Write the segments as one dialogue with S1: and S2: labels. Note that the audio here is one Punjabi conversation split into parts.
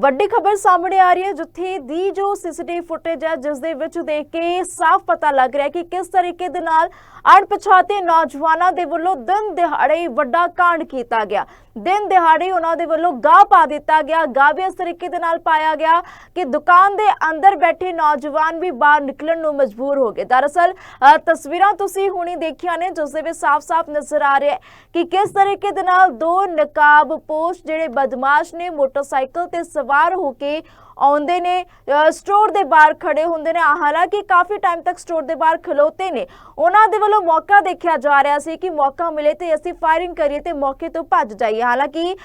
S1: ਵੱਡੀ ਖਬਰ ਸਾਹਮਣੇ ਆ ਰਹੀ ਹੈ, ਜਿੱਥੇ ਦੀ ਜੋ ਸੀਸੀਟੀਵੀ ਫੁਟੇਜ ਹੈ, ਜਿਸ ਦੇ ਵਿੱਚ ਦੇਖ ਕੇ ਸਾਫ਼ ਪਤਾ ਲੱਗ ਰਿਹਾ ਕਿ ਕਿਸ ਤਰੀਕੇ ਦੇ ਨਾਲ ਅਣਪਛਾਤੇ ਨੌਜਵਾਨਾਂ ਦੇ ਵੱਲੋਂ ਦਿਨ ਦਿਹਾੜੇ ਵੱਡਾ ਕਾਂਡ ਕੀਤਾ ਗਿਆ। ਦਿਨ ਦਿਹਾੜੇ ਉਹਨਾਂ ਦੇ ਵੱਲੋਂ ਗਾਹ ਪਾ ਦਿੱਤਾ ਗਿਆ। ਗਾਹ ਵੀ ਇਸ ਤਰੀਕੇ ਦੇ ਨਾਲ ਪਾਇਆ ਗਿਆ ਕਿ ਦੁਕਾਨ ਦੇ ਅੰਦਰ ਬੈਠੇ ਨੌਜਵਾਨ ਵੀ ਬਾਹਰ ਨਿਕਲਣ ਨੂੰ ਮਜਬੂਰ ਹੋ ਗਏ। ਦਰਅਸਲ ਅ, ਤਸਵੀਰਾਂ ਤੁਸੀਂ ਹੁਣੀ ਦੇਖੀਆਂ ਨੇ ਜਿਸ ਦੇ ਵਿੱਚ ਸਾਫ਼-ਸਾਫ਼ ਨਜ਼ਰ ਆ ਰਿਹਾ ਹੈ ਕਿ ਕਿਸ ਤਰੀਕੇ ਦੇ ਨਾਲ ਦੋ ਨਕਾਬ ਪੋਸ਼ ਜਿਹੜੇ ਬਦਮਾਸ਼ ਨੇ ਮੋਟਰਸਾਈਕਲ ਤੇ ਸਵਾਰ ਹੋ ਕੇ ਆਉਂਦੇ ਨੇ ਸਟੋਰ ਦੇ ਬਾਹਰ ਖੜੇ ਹੁੰਦੇ ਨੇ। ਹਾਲਾਂਕਿ ਕਾਫੀ ਟਾਈਮ ਤੱਕ ਸਟੋਰ ਦੇ ਬਾਹਰ ਖਲੋਤੇ ਨੇ। ਉਹਨਾਂ ਦੇ ਵੱਲੋਂ ਮੌਕਾ ਦੇਖਿਆ ਜਾ ਰਿਹਾ ਸੀ ਕਿ ਮੌਕਾ ਮਿਲੇ ਤੇ ਅਸੀਂ ਫਾਇਰਿੰਗ ਕਰੀਏ ਤੇ ਮੌਕੇ ਤੋਂ ਭੱਜ ਜਾਈਏ। ਹਾਲਾਂਕਿ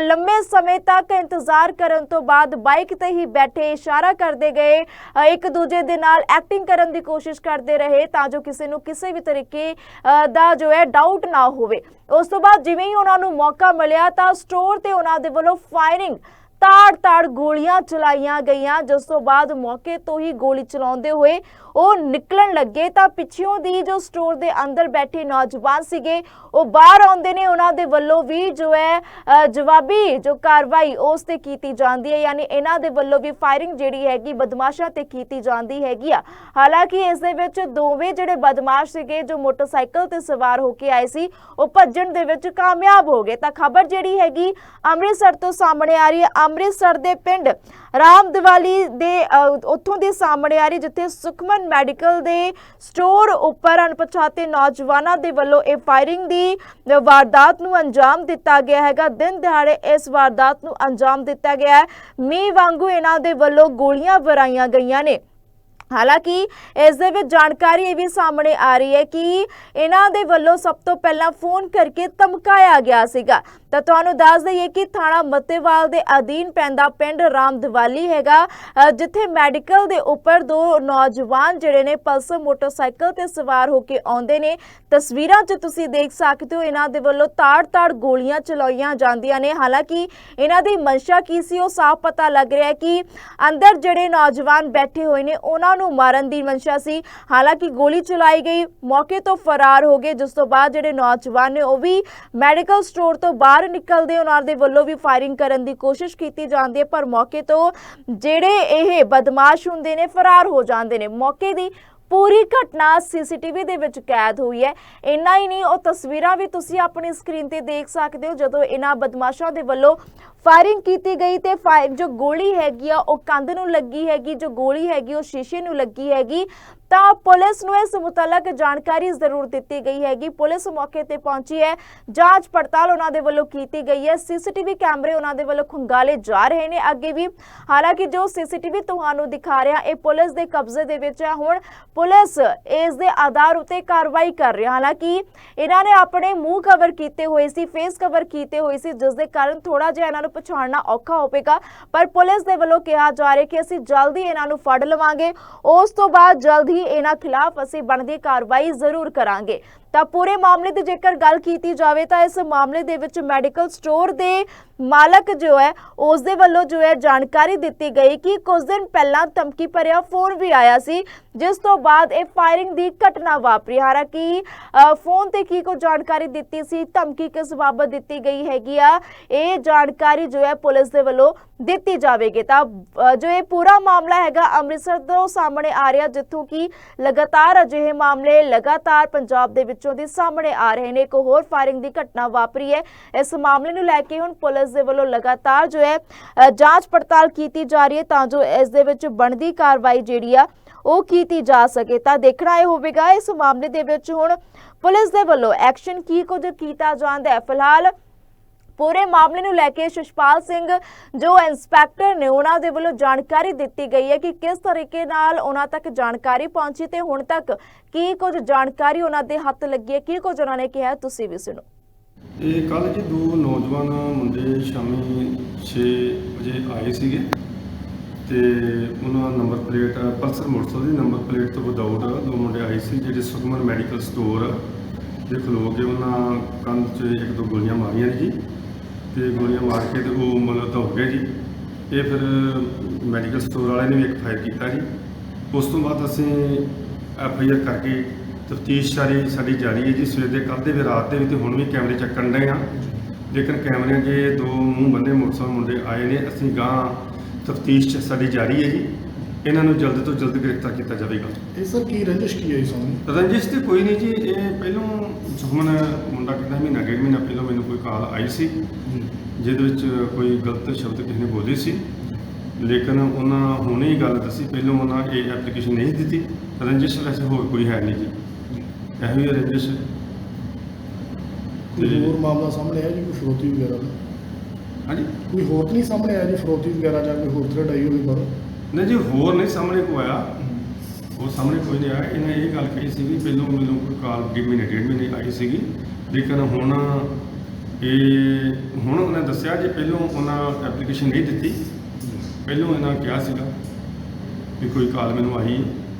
S1: ਲੰਮੇ ਸਮੇਂ ਤੱਕ ਇੰਤਜ਼ਾਰ ਕਰਨ ਤੋਂ ਬਾਅਦ ਬਾਈਕ ਤੇ ਹੀ ਬੈਠੇ ਇਸ਼ਾਰਾ ਕਰਦੇ ਗਏ। ਇੱਕ ਦੂਜੇ ਦੇ ਨਾਲ ਐਕਟਿੰਗ ਕਰਨ ਦੀ ਕੋਸ਼ਿਸ਼ ਕਰਦੇ ਰਹੇ ਤਾਂ ਜੋ ਕਿਸੇ ਨੂੰ ਕਿਸੇ ਵੀ ਤਰੀਕੇ ਦਾ ਜੋ ਹੈ ਡਾਊਟ ਨਾ ਹੋਵੇ। ਉਸ ਤੋਂ ਬਾਅਦ ਜਿਵੇਂ ਹੀ ਉਹਨਾਂ ਨੂੰ ਮੌਕਾ ਮਿਲਿਆ ਤਾਂ ਸਟੋਰ ਤੇ ਉਹਨਾਂ ਦੇ ਵੱਲੋਂ ਫਾਇਰਿੰਗ ਤਾੜ-ਤਾੜ ਗੋਲੀਆਂ ਚਲਾਈਆਂ ਗਈਆਂ। ਜਿਸ ਤੋਂ ਬਾਅਦ ਮੌਕੇ ਤੋਂ ਹੀ ਗੋਲੀ ਚਲਾਉਂਦੇ ਹੋਏ ਉਹ ਨਿਕਲਣ ਲੱਗੇ। ਤਾਂ ਪਿੱਛੋਂ ਦੀ ਜੋ ਸਟੋਰ ਦੇ ਅੰਦਰ ਬੈਠੇ ਨੌਜਵਾਨ ਸੀਗੇ, ਉਹ ਬਾਹਰ ਆਉਂਦੇ ਨੇ। ਉਹਨਾਂ ਦੇ ਵੱਲੋਂ ਵੀ ਜੋ ਹੈ ਜਵਾਬੀ ਜੋ ਕਾਰਵਾਈ ਉਸ ਤੇ ਕੀਤੀ ਜਾਂਦੀ ਹੈ। ਯਾਨੀ ਇਹਨਾਂ ਦੇ ਵੱਲੋਂ ਵੀ ਫਾਇਰਿੰਗ ਜਿਹੜੀ ਹੈਗੀ, ਬਦਮਾਸ਼ਾਂ ਤੇ ਕੀਤੀ ਜਾਂਦੀ ਹੈਗੀ ਆ। ਹਾਲਾਂਕਿ ਇਸ ਦੇ ਵਿੱਚ ਦੋਵੇਂ ਜਿਹੜੇ ਬਦਮਾਸ਼ ਸੀਗੇ, ਜੋ ਮੋਟਰਸਾਈਕਲ ਤੇ ਸਵਾਰ ਹੋ ਕੇ ਆਏ ਸੀ, ਉਹ ਭੱਜਣ ਦੇ ਵਿੱਚ ਕਾਮਯਾਬ ਹੋ ਗਏ। ਤਾਂ ਖਬਰ ਜਿਹੜੀ ਹੈਗੀ, ਅੰਮ੍ਰਿਤਸਰ ਤੋਂ ਸਾਹਮਣੇ ਆ ਰਹੀ ਹੈ। ਅੰਮ੍ਰਿਤਸਰ ਦੇ ਪਿੰਡ ਰਾਮ ਦਿਵਾਲੀ ਦੇ ਉੱਥੋਂ ਦੇ ਸਾਹਮਣੇ ਆ ਰਹੀ ਜਿੱਥੇ ਸੁਖਮਨ ਮੈਡੀਕਲ ਦੇ ਸਟੋਰ ਉੱਪਰ ਅਣਪਛਾਤੇ ਨੌਜਵਾਨਾਂ ਦੇ ਵੱਲੋਂ ਇਹ ਫਾਇਰਿੰਗ ਦੀ ਵਾਰਦਾਤ ਨੂੰ ਅੰਜਾਮ ਦਿੱਤਾ ਗਿਆ ਹੈਗਾ। ਦਿਨ ਦਿਹਾੜੇ ਇਸ ਵਾਰਦਾਤ ਨੂੰ ਅੰਜਾਮ ਦਿੱਤਾ ਗਿਆ ਹੈ। ਮੀਂਹ ਵਾਂਗੂ ਇਹਨਾਂ ਦੇ ਵੱਲੋਂ ਗੋਲੀਆਂ ਵਰਾਈਆਂ ਗਈਆਂ ਨੇ। ਹਾਲਾਂਕਿ ਇਸ ਦੇ ਵਿੱਚ ਜਾਣਕਾਰੀ ਇਹ ਵੀ ਸਾਹਮਣੇ ਆ ਰਹੀ ਹੈ ਕਿ ਇਹਨਾਂ ਦੇ ਵੱਲੋਂ ਸਭ ਤੋਂ ਪਹਿਲਾਂ ਫੋਨ ਕਰਕੇ ਧਮਕਾਇਆ ਗਿਆ ਸੀਗਾ। ਤਾਂ ਤੁਹਾਨੂੰ ਦੱਸ ਦਈਏ ਕਿ ਥਾਣਾ ਮੱਤੇਵਾਲ ਦੇ ਅਧੀਨ ਪੈਂਦਾ ਪਿੰਡ ਰਾਮਦਵਾਲੀ ਹੈਗਾ ਜਿੱਥੇ ਮੈਡੀਕਲ ਦੇ ਉੱਪਰ ਦੋ ਨੌਜਵਾਨ ਜਿਹੜੇ ਨੇ ਪਲਸਰ ਮੋਟਰਸਾਈਕਲ ਤੇ ਸਵਾਰ ਹੋ ਕੇ ਆਉਂਦੇ ਨੇ। ਤਸਵੀਰਾਂ 'ਚ ਤੁਸੀਂ ਦੇਖ ਸਕਦੇ ਹੋ ਇਹਨਾਂ ਦੇ ਵੱਲੋਂ ਤਾੜ-ਤਾੜ ਗੋਲੀਆਂ ਚਲਾਈਆਂ ਜਾਂਦੀਆਂ ਨੇ। ਹਾਲਾਂਕਿ ਇਹਨਾਂ ਦੀ ਮਨਸ਼ਾ ਕੀ ਸੀ ਉਹ ਸਾਫ਼ ਪਤਾ ਲੱਗ ਰਿਹਾ ਹੈ ਕਿ ਅੰਦਰ ਜਿਹੜੇ ਨੌਜਵਾਨ ਬੈਠੇ ਹੋਏ ਨੇ, ਉਹਨਾਂ ਨੂੰ ਮਾਰਨ ਦੀ ਮਨਸ਼ਾ ਸੀ। ਹਾਲਾਂਕਿ ਗੋਲੀ ਚਲਾਈ ਗਈ, ਮੌਕੇ ਤੋਂ ਫਰਾਰ ਹੋ ਗਏ। ਜਿਸ ਤੋਂ ਬਾਅਦ ਜਿਹੜੇ ਨੌਜਵਾਨ ਨੇ, ਉਹ ਵੀ ਮੈਡੀਕਲ ਸਟੋਰ ਤੋਂ ਬਾਹਰ ਨਿਕਲਦੇ, ਉਹਨਾਂ ਦੇ ਵੱਲੋਂ ਵੀ ਫਾਇਰਿੰਗ ਕਰਨ ਦੀ ਕੋਸ਼ਿਸ਼ ਕੀਤੀ ਜਾਂਦੀ ਹੈ। ਪਰ ਮੌਕੇ ਤੋਂ ਜਿਹੜੇ ਇਹ ਬਦਮਾਸ਼ ਹੁੰਦੇ ਨੇ, ਫਰਾਰ ਹੋ ਜਾਂਦੇ ਨੇ। ਮੌਕੇ ਦੀ ਪੂਰੀ ਘਟਨਾ ਸੀਸੀਟੀਵੀ ਦੇ ਵਿੱਚ ਕੈਦ ਹੋਈ ਹੈ। ਇੰਨਾ ਹੀ ਨਹੀਂ, ਉਹ ਤਸਵੀਰਾਂ ਵੀ ਤੁਸੀਂ ਆਪਣੀ ਸਕਰੀਨ ਤੇ ਦੇਖ ਸਕਦੇ ਹੋ, ਜਦੋਂ ਇਹਨਾਂ ਬਦਮਾਸ਼ਾਂ ਦੇ ਵੱਲੋਂ ਫਾਇਰਿੰਗ ਕੀਤੀ ਗਈ ਤੇ ਫਾਇਰ ਜੋ ਗੋਲੀ ਹੈਗੀ ਆ, ਉਹ ਕੰਧ ਨੂੰ ਲੱਗੀ ਹੈਗੀ, ਜੋ ਗੋਲੀ ਹੈਗੀ, ਉਹ ਸ਼ੀਸ਼ੇ ਨੂੰ ਲੱਗੀ ਹੈਗੀ। ਤਾਂ ਪੁਲਿਸ ਨੂੰ ਇਸ ਮੁਤਲਕ ਜਾਣਕਾਰੀ ਜ਼ਰੂਰ ਦਿੱਤੀ ਗਈ ਹੈਗੀ। ਪੁਲਿਸ ਮੌਕੇ ਤੇ ਪਹੁੰਚੀ ਹੈ। ਜਾਂਚ ਪੜਤਾਲ ਉਹਨਾਂ ਦੇ ਵੱਲੋਂ ਕੀਤੀ ਗਈ ਹੈ। ਸੀਸੀਟੀਵੀ ਕੈਮਰੇ ਉਹਨਾਂ ਦੇ ਵੱਲੋਂ ਖੰਗਾਲੇ ਜਾ ਰਹੇ ਨੇ। ਅੱਗੇ ਵੀ ਹਾਲਾਂਕਿ ਜੋ ਸੀਸੀਟੀਵੀ ਤੁਹਾਨੂੰ ਦਿਖਾ ਰਿਹਾ, ਇਹ ਪੁਲਿਸ ਦੇ ਕਬਜ਼ੇ ਦੇ ਵਿੱਚ ਹੈ। ਹੁਣ ਪੁਲਿਸ ਇਸ ਦੇ ਆਧਾਰ ਉਤੇ ਕਾਰਵਾਈ ਕਰ ਰਹੀ। ਹੈ ਹਾਲਾਂਕਿ ਇਹਨਾਂ ਨੇ ਆਪਣੇ ਮੂੰਹ ਕਵਰ ਕੀਤੇ ਹੋਏ ਸੀ ਫੇਸ ਕਵਰ ਕੀਤੇ ਹੋਏ ਸੀ, ਜਿਸ ਦੇ ਕਾਰਨ ਥੋੜਾ ਜਿਹਾ ਇਹਨਾਂ ਨੂੰ ਪਛਾਣਨਾ ਔਖਾ ਹੋਵੇਗਾ। ਪਰ ਪੁਲਿਸ ਦੇ ਵੱਲੋਂ ਕਿਹਾ ਜਾ ਰਿਹਾ ਕਿ ਅਸੀਂ ਜਲਦੀ ਇਹਨਾਂ ਨੂੰ ਫੜ ਲਵਾਂਗੇ। ਉਸ ਤੋਂ ਬਾਅਦ ਜਲਦੀ ਹੀ ਇਹਨਾਂ ਖਿਲਾਫ ਅਸੀਂ ਬਣਦੀ ਕਾਰਵਾਈ ਜ਼ਰੂਰ ਕਰਾਂਗੇ। ਤਾਂ ਪੂਰੇ ਮਾਮਲੇ ਦੀ ਜੇਕਰ ਗੱਲ ਕੀਤੀ ਜਾਵੇ ਤਾਂ ਇਸ ਮਾਮਲੇ ਦੇ ਵਿੱਚ ਮੈਡੀਕਲ ਸਟੋਰ ਦੇ ਮਾਲਕ ਜੋ ਹੈ ਉਸ ਦੇ ਵੱਲੋਂ ਜੋ ਹੈ ਜਾਣਕਾਰੀ ਦਿੱਤੀ ਗਈ ਕਿ ਕੁਝ ਦਿਨ ਪਹਿਲਾਂ ਧਮਕੀ ਭਰਿਆ ਫੋਨ ਵੀ ਆਇਆ ਸੀ, ਜਿਸ ਤੋਂ ਬਾਅਦ ਇਹ ਫਾਇਰਿੰਗ ਦੀ ਘਟਨਾ ਵਾਪਰੀ। ਹਾਲਾਂਕਿ ਫੋਨ ਤੇ ਕੀ ਕੋ ਜਾਣਕਾਰੀ ਦਿੱਤੀ ਸੀ, ਧਮਕੀ ਕਿਸ ਬਾਬਤ ਦਿੱਤੀ ਗਈ ਹੈਗੀ ਆ, ਇਹ ਜਾਣਕਾਰੀ ਜੋ ਹੈ ਪੁਲਿਸ ਦੇ ਵੱਲੋਂ ਦਿੱਤੀ ਜਾਵੇਗੀ। ਤਾਂ ਜੋ ਇਹ ਪੂਰਾ ਮਾਮਲਾ ਹੈਗਾ, ਅੰਮ੍ਰਿਤਸਰ ਤੋਂ ਸਾਹਮਣੇ ਆ ਰਿਹਾ, ਜਿੱਥੋਂ ਕਿ ਲਗਾਤਾਰ ਅਜਿਹੇ ਮਾਮਲੇ ਲਗਾਤਾਰ ਪੰਜਾਬ ਦੇ ਵਿੱਚ ਦੀ ਸਾਹਮਣੇ ਆ ਰਹੇ ਨੇ। ਇੱਕ ਹੋਰ ਫਾਇਰਿੰਗ ਦੀ ਘਟਨਾ ਵਾਪਰੀ ਹੈ। ਇਸ ਮਾਮਲੇ ਨੂੰ ਲੈ ਕੇ ਹੁਣ ਪੁਲਿਸ ਦੇ ਵੱਲੋਂ ਲਗਾਤਾਰ ਜੋ ਹੈ ਜਾਂਚ ਪੜਤਾਲ ਕੀਤੀ ਜਾ ਰਹੀ ਹੈ ਤਾਂ ਜੋ ਇਸ ਦੇ ਵਿੱਚ ਬਣਦੀ ਕਾਰਵਾਈ ਜਿਹੜੀ ਆ, ਉਹ ਕੀਤੀ ਜਾ ਸਕੇ। ਤਾਂ ਦੇਖਣਾ ਇਹ ਹੋਵੇਗਾ, ਇਸ ਮਾਮਲੇ ਦੇ ਵਿੱਚ ਹੁਣ ਪੁਲਿਸ ਦੇ ਵੱਲੋਂ ਐਕਸ਼ਨ ਕੀ ਕੁਝ ਕੀਤਾ ਜਾਂਦਾ ਹੈ। ਫਿਲਹਾਲ ਪੂਰੇ ਮਾਮਲੇ ਨੂੰ ਲੈ ਕੇ ਸ਼ਸ਼ਪਾਲ ਸਿੰਘ, ਜੋ ਇੰਸਪੈਕਟਰ ਨੇ, ਉਹਨਾਂ ਦੇ ਵੱਲੋਂ ਜਾਣਕਾਰੀ ਦਿੱਤੀ ਗਈ ਹੈ ਕਿ ਕਿਸ ਤਰੀਕੇ ਨਾਲ ਉਹਨਾਂ ਤੱਕ ਜਾਣਕਾਰੀ ਪਹੁੰਚੀ ਤੇ ਹੁਣ ਤੱਕ ਕੀ ਕੁਝ ਜਾਣਕਾਰੀ ਉਹਨਾਂ ਦੇ ਹੱਥ ਲੱਗੀ ਹੈ, ਕੀ ਕੁਝ ਉਹਨਾਂ ਨੇ ਕਿਹਾ ਤੁਸੀਂ ਵੀ ਸੁਣੋ।
S2: ਇਹ ਕੱਲ ਜੀ ਦੋ ਨੌਜਵਾਨ ਮੁੰਡੇ ਸ਼ਾਮੀ 6 ਵਜੇ ਆਏ ਸੀਗੇ ਤੇ ਉਹਨਾਂ ਨੰਬਰ ਪਲੇਟ, ਪਲਸਰ ਮੋਟਰਸਾਈਕਲ ਦੀ ਨੰਬਰ ਪਲੇਟ ਤੋਂ ਵਿਦਆਊਟ ਦੋ ਮੁੰਡੇ ਆਏ ਸੀ ਜਿਹੜੇ ਸੁਖਮਨ ਮੈਡੀਕਲ ਸਟੋਰ ਦੇ ਖਲੋ ਕੇ ਉਹਨਾਂ ਕੰਧ 'ਚ ਇੱਕ ਦੋ ਗੋਲੀਆਂ ਮਾਰੀਆਂ ਜੀ। ਤੇ ਗੋਲੀਆਂ ਮਾਰ ਕੇ ਤੇ ਉਹ ਮਤਲਬ ਦੌੜ ਗਏ ਜੀ। ਇਹ ਫਿਰ ਮੈਡੀਕਲ ਸਟੋਰ ਵਾਲਿਆਂ ਨੇ ਵੀ ਇੱਕ ਫਾਇਰ ਕੀਤਾ ਜੀ। ਉਸ ਤੋਂ ਬਾਅਦ ਅਸੀਂ ਐਫ ਆਈ ਆਰ ਕਰਕੇ ਤਫਤੀਸ਼ ਸਾਰੀ ਸਾਡੀ ਜਾਰੀ ਹੈ ਜੀ। ਸਵੇਰ ਦੇ ਕੱਲ੍ਹ ਦੇ ਵੀ ਰਾਤ ਦੇ ਵੀ ਤੇ ਹੁਣ ਵੀ ਕੈਮਰੇ ਚੱਕਣ ਡਏ ਆ ਲੇਕਿਨ ਕੈਮਰਿਆਂ 'ਚ ਦੋ ਮੂੰਹ ਬੰਦੇ ਮੋਟਰਸਾਈਕਲ ਮੁੰਡੇ ਆਏ ਨੇ। ਅਸੀਂ ਗਾਂ ਤਫਤੀਸ਼ ਸਾਡੀ ਜਾਰੀ ਹੈ ਜੀ। ਇਹਨਾਂ ਨੂੰ ਜਲਦ ਤੋਂ ਜਲਦ ਗ੍ਰਿਫਤਾਰ ਕੀਤਾ ਜਾਵੇਗਾ।
S3: ਇਹ ਸਰ ਕੀ ਰੰਜਿਸ਼ ਕੀ ਹੈ ਇਸ ਨੂੰ
S2: ਰੰਜਿਸ਼ ਤੇ ਕੋਈ ਨਹੀਂ ਜੀ ਇਹ ਪਹਿਲੋਂ ਸੁਖਮਨ ਮੁੰਡਾ ਕਹਿੰਦਾ ਮਹੀਨਾ ਡੇਢ ਮਹੀਨਾ ਪਹਿਲਾਂ ਮੈਨੂੰ ਕੋਈ ਕਾਲ ਆਈ ਸੀ। ਜਿਹਦੇ ਵਿੱਚ ਕੋਈ ਗਲਤ ਸ਼ਬਦ ਕਿਸੇ ਨੇ ਬੋਲੇ ਸੀ। ਲੇਕਿਨ ਉਹਨਾਂ ਹੁਣੇ ਹੀ ਗੱਲ ਦੱਸੀ ਪਹਿਲਾਂ ਉਹਨਾਂ ਇਹ ਐਪਲੀਕੇਸ਼ਨ ਨਹੀਂ ਦਿੱਤੀ। ਰੰਜਿਸ਼ ਵੈਸੇ ਹੋਰ ਕੋਈ ਹੈ ਨਹੀਂ ਜੀ। ਇਹੋ ਹੀ ਰੰਜਿਸ਼।
S3: ਕੋਈ ਹੋਰ ਮਾਮਲਾ ਸਾਹਮਣੇ ਆਇਆ ਜੀ ਕੋਈ ਫਰੋਤੀ ਵਗੈਰਾ ਦਾ?
S2: ਹਾਂਜੀ?
S3: ਕੋਈ ਹੋਰ ਨਹੀਂ ਸਾਹਮਣੇ ਆਇਆ ਜੀ ਫਰੋਤੀ ਵਗੈਰਾ ਜਾਂ ਕੋਈ ਹੋਰ ਥ੍ਰੈਡ ਆਈ ਹੋਵੇ ਬਾਹਰੋਂ?
S2: ਨਹੀਂ ਜੀ, ਹੋਰ ਨਹੀਂ ਸਾਹਮਣੇ ਕੋ ਆਇਆ। ਉਹ ਸਾਹਮਣੇ ਕੋਈ ਨਹੀਂ ਆਇਆ। ਇਹਨੇ ਇਹ ਗੱਲ ਕਹੀ ਸੀ ਵੀ ਪਹਿਲਾਂ ਮੈਨੂੰ ਕੋਈ ਕਾਲ ਡੇਢ ਮਹੀਨੇ ਡੇਢ ਮਹੀਨੇ ਆਈ ਸੀਗੀ। ਲੇਕਿਨ ਹੁਣ ਇਹ, ਹੁਣ ਉਹਨੇ ਦੱਸਿਆ ਜੇ, ਪਹਿਲਾਂ ਉਹਨਾਂ ਐਪਲੀਕੇਸ਼ਨ ਨਹੀਂ ਦਿੱਤੀ। ਪਹਿਲਾਂ ਇਹਨਾਂ ਕਿਹਾ ਸੀਗਾ ਵੀ ਕੋਈ ਕਾਲ ਮੈਨੂੰ ਆਈ।